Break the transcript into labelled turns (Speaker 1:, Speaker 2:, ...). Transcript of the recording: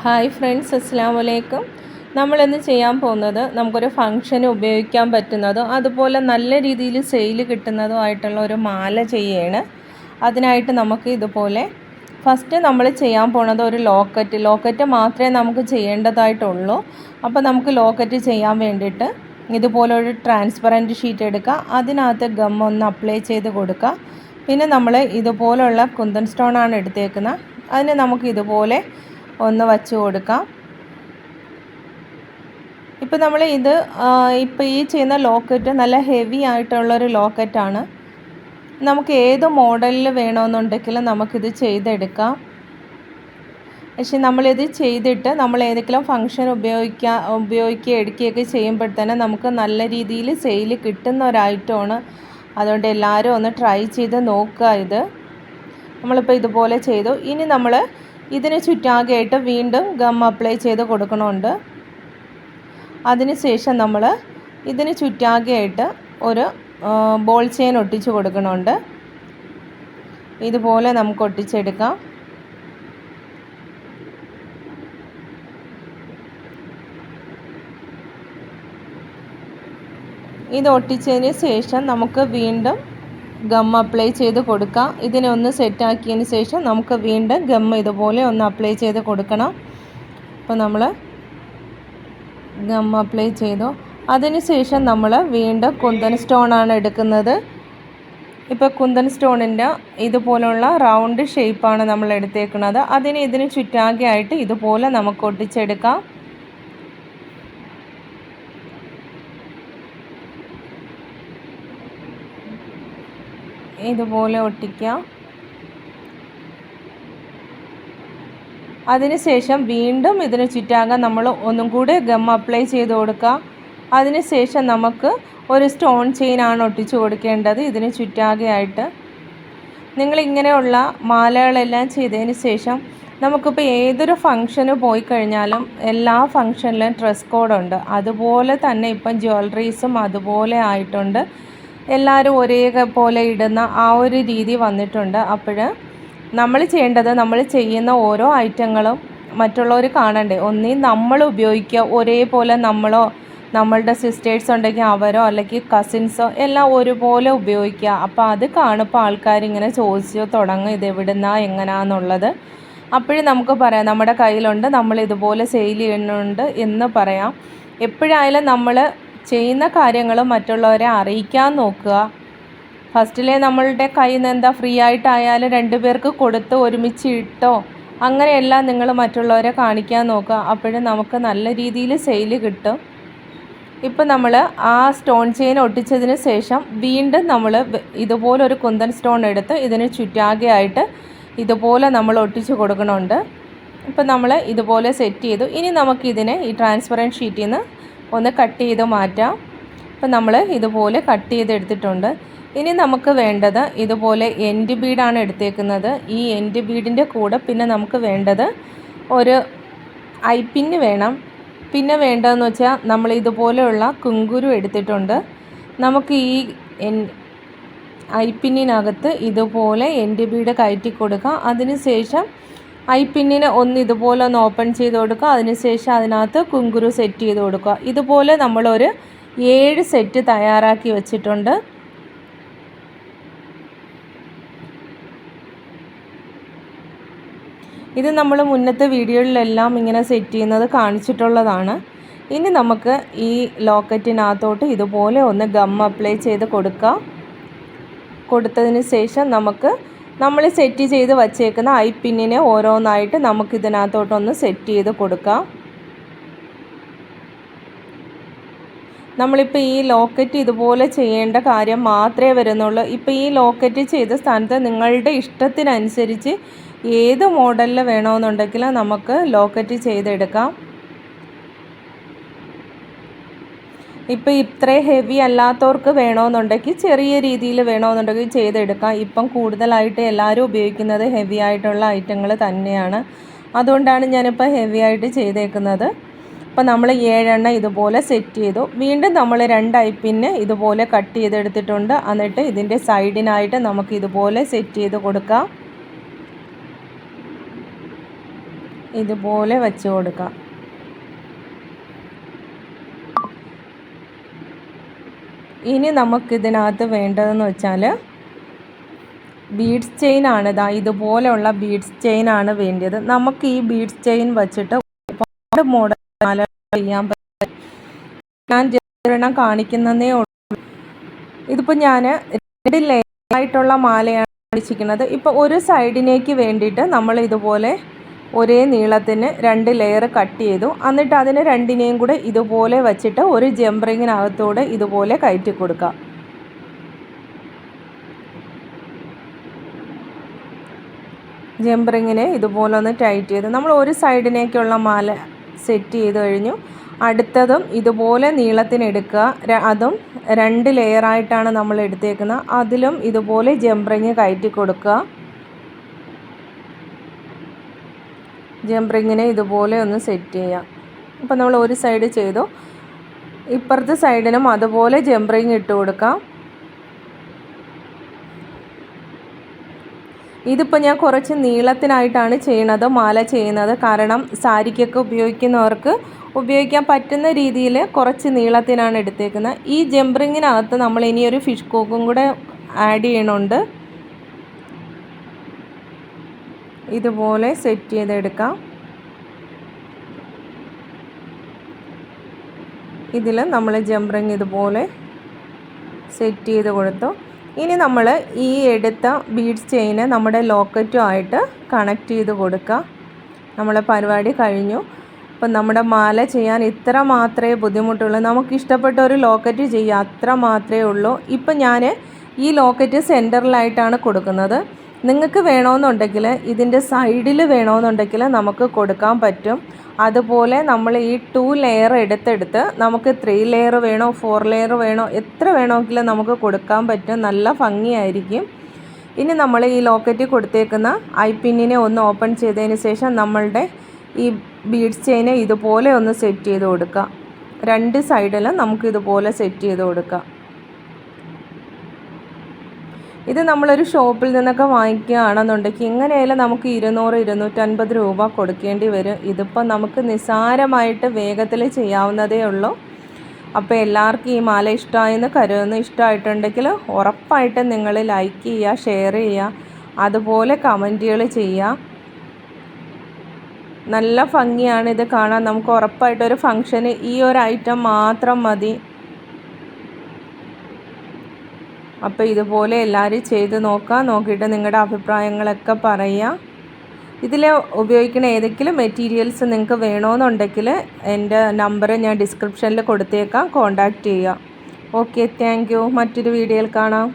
Speaker 1: Hi friends അസ്സാം വലൈക്കും നമ്മളിന്ന് ചെയ്യാൻ പോകുന്നത് നമുക്കൊരു ഫംഗ്ഷന് ഉപയോഗിക്കാൻ പറ്റുന്നതും അതുപോലെ നല്ല രീതിയിൽ സെയിൽ കിട്ടുന്നതും ആയിട്ടുള്ള ഒരു മാല ചെയ്യാണ്. അതിനായിട്ട് നമുക്ക് ഇതുപോലെ ഫസ്റ്റ് നമ്മൾ ചെയ്യാൻ പോണത് ഒരു ലോക്കറ്റ് ലോക്കറ്റ് മാത്രമേ നമുക്ക് ചെയ്യേണ്ടതായിട്ടുള്ളൂ. അപ്പോൾ നമുക്ക് ലോക്കറ്റ് ചെയ്യാൻ വേണ്ടിയിട്ട് ഇതുപോലെ ഒരു ട്രാൻസ്പെറന്റ് ഷീറ്റ് എടുക്കുക. അതിനകത്ത് ഗം ഒന്ന് അപ്ലൈ ചെയ്ത് കൊടുക്കുക. പിന്നെ നമ്മൾ ഇതുപോലുള്ള കുന്തൻ സ്റ്റോണാണ് എടുത്തേക്കുന്നത്. അതിന് നമുക്ക് ഇതുപോലെ ഒന്ന് വച്ച് കൊടുക്കാം. ഇപ്പം നമ്മൾ ഇത് ഇപ്പോൾ ഈ ചെയ്യുന്ന ലോക്കറ്റ് നല്ല ഹെവി ആയിട്ടുള്ളൊരു ലോക്കറ്റാണ്. നമുക്ക് ഏത് മോഡലിൽ വേണമെന്നുണ്ടെങ്കിലും നമുക്കിത് ചെയ്തെടുക്കാം. പക്ഷെ നമ്മളിത് ചെയ്തിട്ട് നമ്മൾ ഏതെങ്കിലും ഫങ്ഷൻ ഉപയോഗിക്കുക ഉപയോഗിക്കുക എടുക്കുകയൊക്കെ ചെയ്യുമ്പോഴത്തേനെ നമുക്ക് നല്ല രീതിയിൽ സെയിൽ കിട്ടുന്ന ഒരു ഐറ്റമാണ്. അതുകൊണ്ട് എല്ലാവരും ഒന്ന് ട്രൈ ചെയ്ത് നോക്കുക ഇത്. നമ്മളിപ്പോൾ ഇതുപോലെ ചെയ്തു. ഇനി നമ്മൾ ഇതിന് ചുറ്റാകെയായിട്ട് വീണ്ടും ഗം അപ്ലൈ ചെയ്ത് കൊടുക്കണമുണ്ട്. അതിനുശേഷം നമ്മൾ ഇതിന് ചുറ്റാകെയായിട്ട് ഒരു ബോൾ ചെയിൻ ഒട്ടിച്ച് കൊടുക്കണമുണ്ട്. ഇതുപോലെ നമുക്ക് ഒട്ടിച്ചെടുക്കാം. ഇത് ഒട്ടിച്ചതിന് ശേഷം നമുക്ക് വീണ്ടും ഗം അപ്ലൈ ചെയ്ത് കൊടുക്കാം. ഇതിനെ ഒന്ന് സെറ്റാക്കിയതിന് ശേഷം നമുക്ക് വീണ്ടും ഗം ഇതുപോലെ ഒന്ന് അപ്ലൈ ചെയ്ത് കൊടുക്കണം. അപ്പോൾ നമ്മൾ ഗം അപ്ലൈ ചെയ്തു. അതിനുശേഷം നമ്മൾ വീണ്ടും കുന്തൻ സ്റ്റോണാണ് എടുക്കുന്നത്. ഇപ്പോൾ കുന്തൻ സ്റ്റോണിന്റെ ഇതുപോലുള്ള റൗണ്ട് ഷേപ്പാണ് നമ്മൾ എടുത്തേക്കുന്നത്. അതിന് ഇതിന് ചുറ്റാകെ ആയിട്ട് ഇതുപോലെ നമുക്ക് ഒട്ടിച്ചെടുക്കാം. ഇതുപോലെ ഒട്ടിക്കാം. അതിനുശേഷം വീണ്ടും ഇതിന് ചുറ്റാകാൻ നമ്മൾ ഒന്നും കൂടെ ഗം അപ്ലൈ ചെയ്ത് കൊടുക്കുക അതിനുശേഷം നമുക്ക് ഒരു സ്റ്റോൺ ചെയിനാണ് ഒട്ടിച്ചു കൊടുക്കേണ്ടത്. ഇതിന് ചുറ്റാകെയായിട്ട്. നിങ്ങളിങ്ങനെയുള്ള മാലകളെല്ലാം ചെയ്തതിന് ശേഷം നമുക്കിപ്പോൾ ഏതൊരു ഫംഗ്ഷന് പോയി കഴിഞ്ഞാലും എല്ലാ ഫങ്ഷനിലും ഡ്രസ് കോഡുണ്ട് അതുപോലെ തന്നെ ഇപ്പം ജ്വല്ലറീസും അതുപോലെ ആയിട്ടുണ്ട്. എല്ലാവരും ഒരേ പോലെ ഇടുന്ന ആ ഒരു രീതി വന്നിട്ടുണ്ട്. അപ്പോൾ നമ്മൾ ചെയ്യേണ്ടത് നമ്മൾ ചെയ്യുന്ന ഓരോ ഐറ്റങ്ങളും മറ്റുള്ളവർ കാണണ്ടേ? ഒന്നീ നമ്മൾ ഉപയോഗിക്കുക ഒരേപോലെ നമ്മളോ നമ്മളുടെ സിസ്റ്റേഴ്സ് ഉണ്ടെങ്കിൽ അവരോ അല്ലെങ്കിൽ കസിൻസോ എല്ലാം ഒരുപോലെ ഉപയോഗിക്കുക. അപ്പോൾ അത് കാണുമ്പോൾ ആൾക്കാരിങ്ങനെ ചോദിച്ചു തുടങ്ങും ഇത് എവിടുന്നാ എങ്ങനെയാണെന്നുള്ളത് അപ്പോഴും നമുക്ക് പറയാം നമ്മുടെ കയ്യിലുണ്ട് നമ്മൾ ഇതുപോലെ സെയിൽ ചെയ്യുന്നുണ്ട് എന്ന് പറയാം. എപ്പോഴായാലും നമ്മൾ ചെയ്യുന്ന കാര്യങ്ങൾ മറ്റുള്ളവരെ അറിയിക്കാൻ നോക്കുക. ഫസ്റ്റിലെ നമ്മളുടെ കയ്യിൽ നിന്ന് എന്താ ഫ്രീ ആയിട്ടായാലും രണ്ട് പേർക്ക് കൊടുത്ത് ഒരുമിച്ച് ഇട്ടോ അങ്ങനെയെല്ലാം നിങ്ങൾ മറ്റുള്ളവരെ കാണിക്കാൻ നോക്കുക. അപ്പോഴും നമുക്ക് നല്ല രീതിയിൽ സെയിൽ കിട്ടും. ഇപ്പം നമ്മൾ ആ സ്റ്റോൺ ചെയിൻ ഒട്ടിച്ചതിന് ശേഷം വീണ്ടും നമ്മൾ ഇതുപോലൊരു കുന്തൻ സ്റ്റോൺ എടുത്ത് ഇതിന് ചുറ്റാകെയായിട്ട് ഇതുപോലെ നമ്മൾ ഒട്ടിച്ച് കൊടുക്കണമുണ്ട് ഇപ്പം നമ്മൾ ഇതുപോലെ സെറ്റ് ചെയ്തു. ഇനി നമുക്കിതിനെ ഈ ട്രാൻസ്പെറന്റ് ഷീറ്റിൽ നിന്ന് ഒന്ന് കട്ട് ചെയ്ത് മാറ്റാം. അപ്പോൾ നമ്മൾ ഇതുപോലെ കട്ട് ചെയ്തെടുത്തിട്ടുണ്ട്. ഇനി നമുക്ക് വേണ്ടത് ഇതുപോലെ എൻഡ് ബീഡാണ് എടുത്തേക്കുന്നത്. ഈ എൻഡ് ബീഡിന്റെ കൂടെ പിന്നെ നമുക്ക് വേണ്ടത് ഒരു ഐ പിന്ന് വേണം. പിന്നെ വേണ്ടതെന്ന് വെച്ചാൽ നമ്മൾ ഇതുപോലെയുള്ള കുങ്കുരു എടുത്തിട്ടുണ്ട്. നമുക്ക് ഈ എൻ ഐ പിന്നിനകത്ത് ഇതുപോലെ എൻഡ് ബീഡ് കയറ്റി കൊടുക്കാം. അതിനുശേഷം ഐപ്പിന്നിനെ ഒന്ന് ഇതുപോലെ ഒന്ന് ഓപ്പൺ ചെയ്ത് കൊടുക്കുക. അതിനുശേഷം അതിനകത്ത് കുങ്കുരു സെറ്റ് ചെയ്ത് കൊടുക്കുക. ഇതുപോലെ നമ്മളൊരു ഏഴ് സെറ്റ് തയ്യാറാക്കി വെച്ചിട്ടുണ്ട്. ഇത് നമ്മൾ മുന്നത്തെ വീഡിയോയിലെല്ലാം ഇങ്ങനെ സെറ്റ് ചെയ്യുന്നത് കാണിച്ചിട്ടുള്ളതാണ്. ഇനി നമുക്ക് ഈ ലോക്കറ്റിനകത്തോട്ട് ഇതുപോലെ ഒന്ന് ഗം അപ്ലൈ ചെയ്ത് കൊടുക്കാം. കൊടുത്തതിന് ശേഷം നമുക്ക് നമ്മൾ സെറ്റ് ചെയ്ത് വച്ചേക്കുന്ന ഐ പിന്നിനെ ഓരോന്നായിട്ട് നമുക്ക് ഇതിനകത്തോട്ടൊന്ന് സെറ്റ് ചെയ്ത് കൊടുക്കാം. നമ്മളിപ്പോൾ ഈ ലോക്കറ്റ് ഇതുപോലെ ചെയ്യേണ്ട കാര്യം മാത്രമേ വരുന്നുള്ളൂ. ഇപ്പോൾ ഈ ലോക്കറ്റ് ചെയ്ത സ്ഥാനത്ത് നിങ്ങളുടെ ഇഷ്ടത്തിനനുസരിച്ച് ഏത് മോഡലിൽ വേണമെന്നുണ്ടെങ്കിൽ നമുക്ക് ലോക്കറ്റ് ചെയ്തെടുക്കാം. ഇപ്പോൾ ഇത്രയും ഹെവി അല്ലാത്തവർക്ക് വേണമെന്നുണ്ടെങ്കിൽ ചെറിയ രീതിയിൽ വേണമെന്നുണ്ടെങ്കിൽ ചെയ്തെടുക്കാം. ഇപ്പം കൂടുതലായിട്ട് എല്ലാവരും ഉപയോഗിക്കുന്നത് ഹെവി ആയിട്ടുള്ള ഐറ്റങ്ങൾ തന്നെയാണ്. അതുകൊണ്ടാണ് ഞാനിപ്പോൾ ഹെവി ആയിട്ട് ചെയ്തേക്കുന്നത്. അപ്പോൾ നമ്മൾ ഏഴെണ്ണം ഇതുപോലെ സെറ്റ് ചെയ്തു. വീണ്ടും നമ്മൾ രണ്ടായി പിന്നെ ഇതുപോലെ കട്ട് ചെയ്തെടുത്തിട്ടുണ്ട്. എന്നിട്ട് ഇതിന്റെ സൈഡിനായിട്ട് നമുക്ക് ഇതുപോലെ സെറ്റ് ചെയ്ത് കൊടുക്കാം. ഇതുപോലെ വെച്ച് കൊടുക്കാം. ഇനി നമുക്കിതിനകത്ത് വേണ്ടതെന്ന് വെച്ചാൽ ബീഡ്സ് ചെയിൻ ആണ്. ഇതാ ഇതുപോലെയുള്ള ബീഡ്സ് ചെയിൻ ആണ് വേണ്ടത് നമുക്ക് ഈ ബീഡ്സ് ചെയിൻ വെച്ചിട്ട് ഒരുപാട് മോഡൽ ചെയ്യാൻ പറ്റും. ഞാൻ ജരണം കാണിക്കുന്നതേ ഉള്ളൂ. ഇതിപ്പോൾ ഞാൻ രണ്ട് ലെയറായിട്ടുള്ള മാലയാണ് അടിച്ചിരിക്കുന്നത്. ഇപ്പോൾ ഒരു സൈഡിനേക്ക് വേണ്ടിയിട്ട് നമ്മൾ ഇതുപോലെ ഒരേ നീളത്തിന് രണ്ട് ലെയർ കട്ട് ചെയ്തു. എന്നിട്ട് അതിന് രണ്ടിനെയും കൂടെ ഇതുപോലെ വച്ചിട്ട് ഒരു ജംപറിങ്ങിനകത്തൂടെ ഇതുപോലെ കയറ്റി കൊടുക്കുക. ജംപറിങ്ങിനെ ഇതുപോലെ ഒന്ന് ടൈറ്റ് ചെയ്ത്. നമ്മൾ ഒരു സൈഡിനേക്കുള്ള മാല സെറ്റ് ചെയ്ത് കഴിഞ്ഞു. അടുത്തതും ഇതുപോലെ നീളത്തിനെടുക്കുക അതും രണ്ട് ലെയറായിട്ടാണ് നമ്മൾ എടുത്തേക്കുന്നത്. അതിലും ഇതുപോലെ ജംപറിങ് കയറ്റി കൊടുക്കുക. ജംപറിങ്ങിനെ ഇതുപോലെ ഒന്ന് സെറ്റ് ചെയ്യാം. അപ്പോൾ നമ്മൾ ഒരു സൈഡ് ചെയ്തു. ഇപ്പുറത്തെ സൈഡിനും അതുപോലെ ജംപ് റിങ് ഇട്ട് കൊടുക്കാം. ഇതിപ്പോൾ ഞാൻ കുറച്ച് നീളത്തിനായിട്ടാണ് ചെയ്യണത് മാല ചെയ്യുന്നത്. കാരണം സാരിക്കൊക്കെ ഉപയോഗിക്കുന്നവർക്ക് ഉപയോഗിക്കാൻ പറ്റുന്ന രീതിയിൽ കുറച്ച് നീളത്തിനാണ് എടുത്തേക്കുന്നത്. ഈ ജംപറിങ്ങിനകത്ത് നമ്മൾ ഇനിയൊരു ഫിഷ് കോക്കും കൂടെ ആഡ് ചെയ്യണുണ്ട്. ഇതുപോലെ സെറ്റ് ചെയ്തെടുക്കാം. ഇതിൽ നമ്മൾ ജംറിങ് ഇതുപോലെ സെറ്റ് ചെയ്ത് കൊടുത്തു. ഇനി നമ്മൾ ഈ എടുത്ത ബീഡ്സ് ചെയിന് നമ്മുടെ ലോക്കറ്റുമായിട്ട് കണക്ട് ചെയ്ത് കൊടുക്കുക നമ്മളെ പരിപാടി കഴിഞ്ഞു. അപ്പം നമ്മുടെ മാല ചെയ്യാൻ ഇത്ര മാത്രമേ ബുദ്ധിമുട്ടുള്ളൂ. നമുക്ക് ഇഷ്ടപ്പെട്ട ഒരു ലോക്കറ്റ് ചെയ്യുക അത്ര മാത്രമേ ഉള്ളൂ. ഇപ്പം ഞാൻ ഈ ലോക്കറ്റ് സെന്ററിലായിട്ടാണ് കൊടുക്കുന്നത്. നിങ്ങൾക്ക് വേണമെന്നുണ്ടെങ്കിൽ ഇതിന്റെ സൈഡിൽ വേണമെന്നുണ്ടെങ്കിൽ നമുക്ക് കൊടുക്കാൻ പറ്റും. അതുപോലെ നമ്മൾ ഈ ടു ലെയർ എടുത്തെടുത്ത് നമുക്ക് ത്രീ ലെയർ വേണോ ഫോർ ലെയർ വേണോ എത്ര വേണമെങ്കിലും നമുക്ക് കൊടുക്കാൻ പറ്റും. നല്ല ഭംഗിയായിരിക്കും. ഇനി നമ്മൾ ഈ ലോക്കറ്റ് കൊടുത്തേക്കുന്ന ഐ പിന്നിനെ ഒന്ന് ഓപ്പൺ ചെയ്തതിന് ശേഷം നമ്മളുടെ ഈ ബീഡ്സ് ചെയിനെ ഇതുപോലെ ഒന്ന് സെറ്റ് ചെയ്ത് കൊടുക്കുക രണ്ട് സൈഡിലും നമുക്ക് ഇതുപോലെ സെറ്റ് ചെയ്ത് കൊടുക്കാം. ഇത് നമ്മളൊരു ഷോപ്പിൽ നിന്നൊക്കെ വാങ്ങിക്കുകയാണെന്നുണ്ടെങ്കിൽ ഇങ്ങനെയല്ല നമുക്ക് ഇരുന്നൂറ് ഇരുന്നൂറ്റൻപത് രൂപ കൊടുക്കേണ്ടി വരും. ഇതിപ്പോൾ നമുക്ക് നിസ്സാരമായിട്ട് വേഗത്തിൽ ചെയ്യാവുന്നതേ ഉള്ളൂ. അപ്പോൾ എല്ലാവർക്കും ഈ മാല ഇഷ്ടമായെന്ന് കരുതുന്നു ഇഷ്ടമായിട്ടുണ്ടെങ്കിൽ ഉറപ്പായിട്ടും നിങ്ങൾ ലൈക്ക് ചെയ്യുക ഷെയർ ചെയ്യുക അതുപോലെ കമന്റുകൾ ചെയ്യുക. നല്ല ഭംഗിയാണ് ഇത് കാണാൻ. നമുക്ക് ഉറപ്പായിട്ടൊരു ഫങ്ഷന് ഈ ഒരു ഐറ്റം മാത്രം മതി. അപ്പോൾ ഇതുപോലെ എല്ലാവരും ചെയ്ത് നോക്കുക നോക്കിയിട്ട് നിങ്ങളുടെ അഭിപ്രായങ്ങളൊക്കെ പറയുക ഇതിൽ ഉപയോഗിക്കുന്ന ഏതെങ്കിലും മെറ്റീരിയൽസ് നിങ്ങൾക്ക് വേണമെന്നുണ്ടെങ്കിൽ എന്റെ നമ്പർ ഞാൻ ഡിസ്ക്രിപ്ഷനിൽ കൊടുത്തേക്കാം കോണ്ടാക്റ്റ് ചെയ്യുക ഓക്കെ താങ്ക് മറ്റൊരു വീഡിയോയിൽ കാണാം.